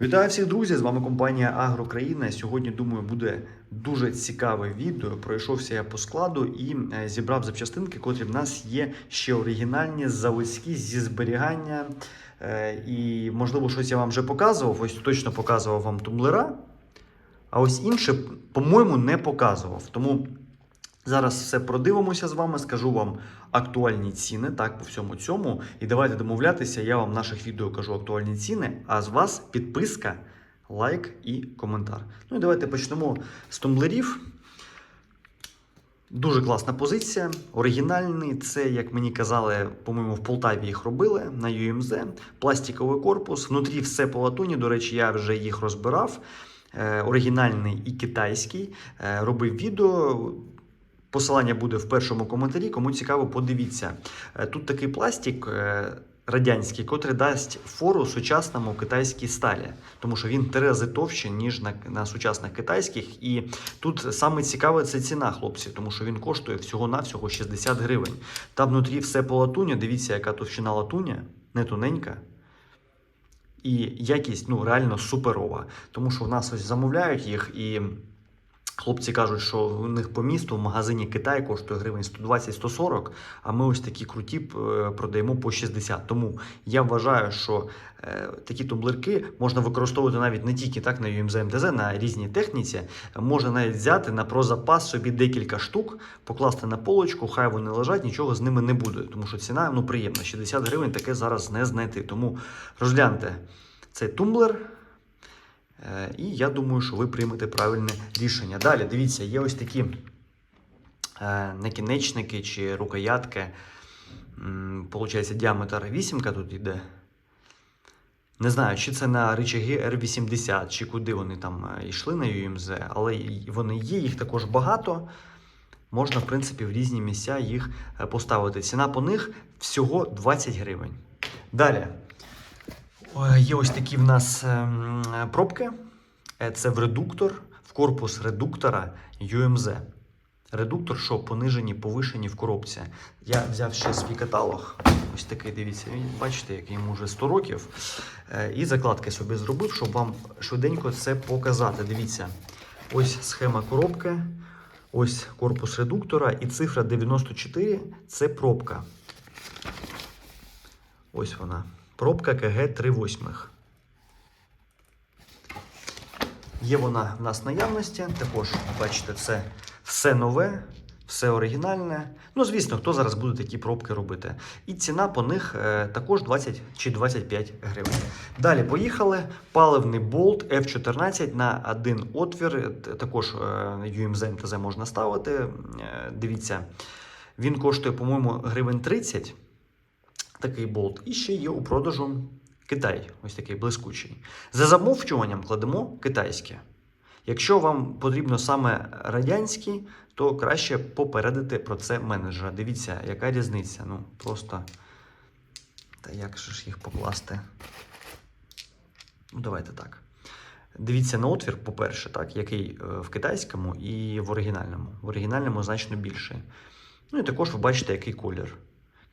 Вітаю всіх друзі! З вами компанія Агрокраїна. Сьогодні, думаю, буде дуже цікаве відео. Пройшовся я по складу і е, зібрав запчастинки, котрі в нас є ще оригінальні, заводські зі зберігання. Е, І, можливо, щось я вам вже показував. Ось точно показував вам тумблера. А ось інше, по-моєму, не показував. Тому Зараз все продивимося з вами, скажу вам актуальні ціни, так, по всьому цьому. І давайте домовлятися, я вам в наших відео кажу актуальні ціни, а з вас підписка, лайк і коментар. Ну і давайте почнемо з тумблерів. Дуже класна позиція, оригінальний. Це, як мені казали, по-моєму, в Полтаві їх робили на UMZ. Пластиковий корпус. Внутрі все по латуні. До речі, я вже їх розбирав. Е, оригінальний і китайський. Е, робив відео. Посилання буде в першому коментарі. Кому цікаво, подивіться. Е, Тут такий пластик е, радянський, котрий дасть фору сучасному китайській сталі, тому що він три рази товще, ніж на, на сучасних китайських. І тут саме цікаве це ціна, хлопці, тому що він коштує всього-навсього 60 гривень. Там внутрі все по латуні. Дивіться, яка товщина латуня, не тоненька. І якість ну реально суперова. Тому що в нас ось замовляють їх і. Хлопці кажуть, що у них по місту в магазині Китай коштує гривень 120-140, а ми ось такі круті е, продаємо по 60. Тому я вважаю, що е, такі тумблерки можна використовувати навіть не тільки так на UMZ МТЗ, на різній техніці. Можна навіть взяти на прозапас собі декілька штук, покласти на полочку, хай вони лежать, нічого з ними не буде. Тому що ціна ну приємна. 60 гривень таке зараз не знайти. Тому розгляньте цей тумблер. Е, І я думаю, що ви приймете правильне рішення. Далі, дивіться, є ось такі е, накінечники чи рукоятки. Получається, діаметр 8 тут йде. Не знаю, чи це на рычаги R80, чи куди вони там е, йшли на UMZ, але вони є, їх також багато. Можна, в принципі, в різні місця їх поставити. Ціна по них всього 20 гривень. Далі. Ой, Є ось такі в нас ем, пробки. Е, Це в редуктор, в корпус редуктора UMZ. Редуктор, що понижені, повишені в коробці. Я взяв ще свій каталог. Ось такий, дивіться, бачите, як йому вже 100 років. Е, І закладки собі зробив, щоб вам швиденько це показати. Дивіться, ось схема коробки, ось корпус редуктора і цифра 94 це пробка. Ось вона. Пробка КГ 3 восьмих. Є вона в нас в наявності. Також, бачите, це все нове, все оригінальне. Ну, звісно, хто зараз буде такі пробки робити. І ціна по них е, також 20 чи 25 гривень. Далі поїхали. Паливний болт F14 на один отвір. Також е, UMZ МТЗ можна ставити. Е, Дивіться, він коштує, по-моєму, гривень 30 такий болт. І ще є у продажу Китай, ось такий блискучий. За замовчуванням кладемо китайське. Якщо вам потрібно саме радянський, то краще попередити про це менеджера. Дивіться, яка різниця. Ну, просто. Та як же ж їх покласти? Ну, давайте так. Дивіться на отвір, по-перше, так, який е, в китайському і в оригінальному. В оригінальному значно більший. Ну і також ви бачите, який колір.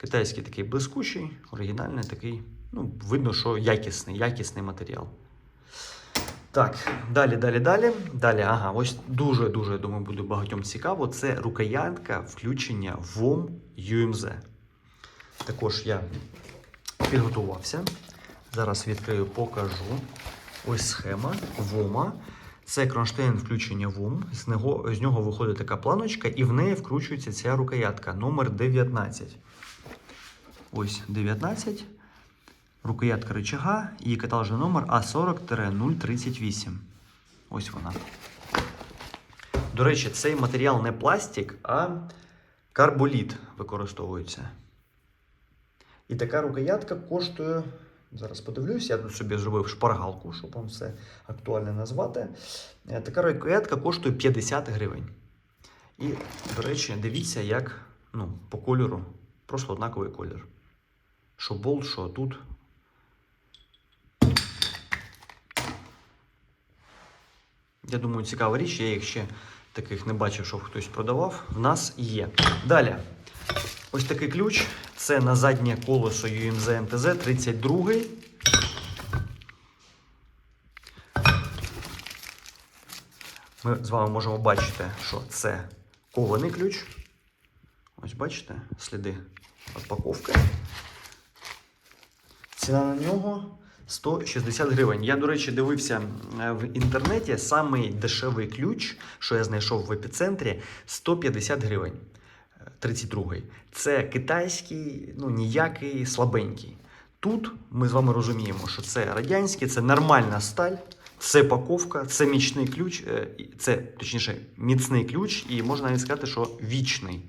Китайський такий блискучий, оригінальний такий. Ну, видно, що якісний, якісний матеріал. Так, далі, далі, далі. Далі, ага, ось дуже-дуже, я думаю, буде багатьом цікаво. Це рукоятка включення ВОМ UMZ. Також я підготувався. Зараз відкрию, покажу. Ось схема ВОМа. Це кронштейн включення ВОМ. З нього, з нього виходить така планочка, і в неї вкручується ця рукоятка номер 19. Ось 19. Рукоятка рычага і каталожний номер А40-038. Ось вона. До речі, цей матеріал не пластик, а карболіт використовується. І така рукоятка коштує. Зараз подивлюсь, я тут собі зробив шпаргалку, щоб вам все актуально назвати. Е, Така рукоятка коштує 50 гривень. І, до речі, дивіться, як ну, по кольору. Просто однаковий колір. Що болт, що тут. Я думаю, цікава річ. Я їх ще таких не бачив, щоб хтось продавав. В нас є. Далі. Ось такий ключ. Це на заднє колесо UMZ MTZ 32. Ми з вами можемо бачити, що це кований ключ. Ось бачите, сліди розпаковки. Ціна на нього 160 гривень. Я, до речі, дивився е, в інтернеті самий дешевий ключ, що я знайшов в епіцентрі, 150 гривень. Е, 32-й. Це китайський, ну ніякий слабенький. Тут ми з вами розуміємо, що це радянський, це нормальна сталь, це паковка, це міцний ключ, е, це точніше міцний ключ, і можна навіть сказати, що вічний.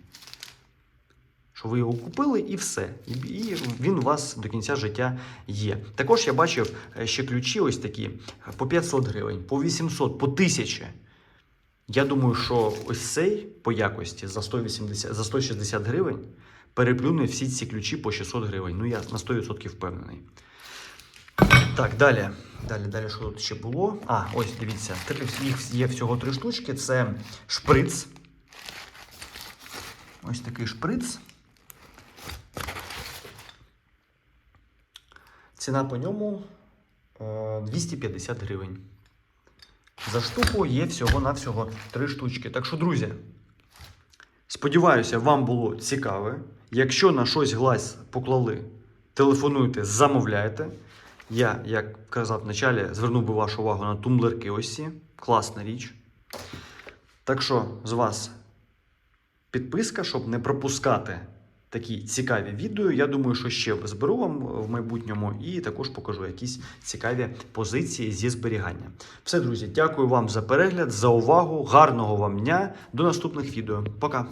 Що ви його купили і все. І, він у вас до кінця життя є. Також я бачив е, ще ключі ось такі е, по 500 гривень, по 800, по 1000. Я думаю, що ось цей по якості за 180, за 160 гривень переплюне всі ці ключі по 600 гривень. Ну, я на 100% впевнений. Так, далі. Далі, далі, що тут ще було? А, ось дивіться, їх є всього три штучки. Це шприц. Ось такий шприц. Ціна по ньому е, 250 гривень. За штуку є всього-навсього три штучки. Так що, друзі, сподіваюся, вам було цікаве. Якщо на щось глаз поклали, телефонуйте, замовляйте. Я, як казав в началі, звернув би вашу увагу на тумблерки ось ці. Класна річ. Так що з вас підписка, щоб не пропускати такі цікаві відео. Я думаю, що ще зберу вам в майбутньому і також покажу якісь цікаві позиції зі зберігання. Все, друзі, дякую вам за перегляд, за увагу. Гарного вам дня. До наступних відео. Пока.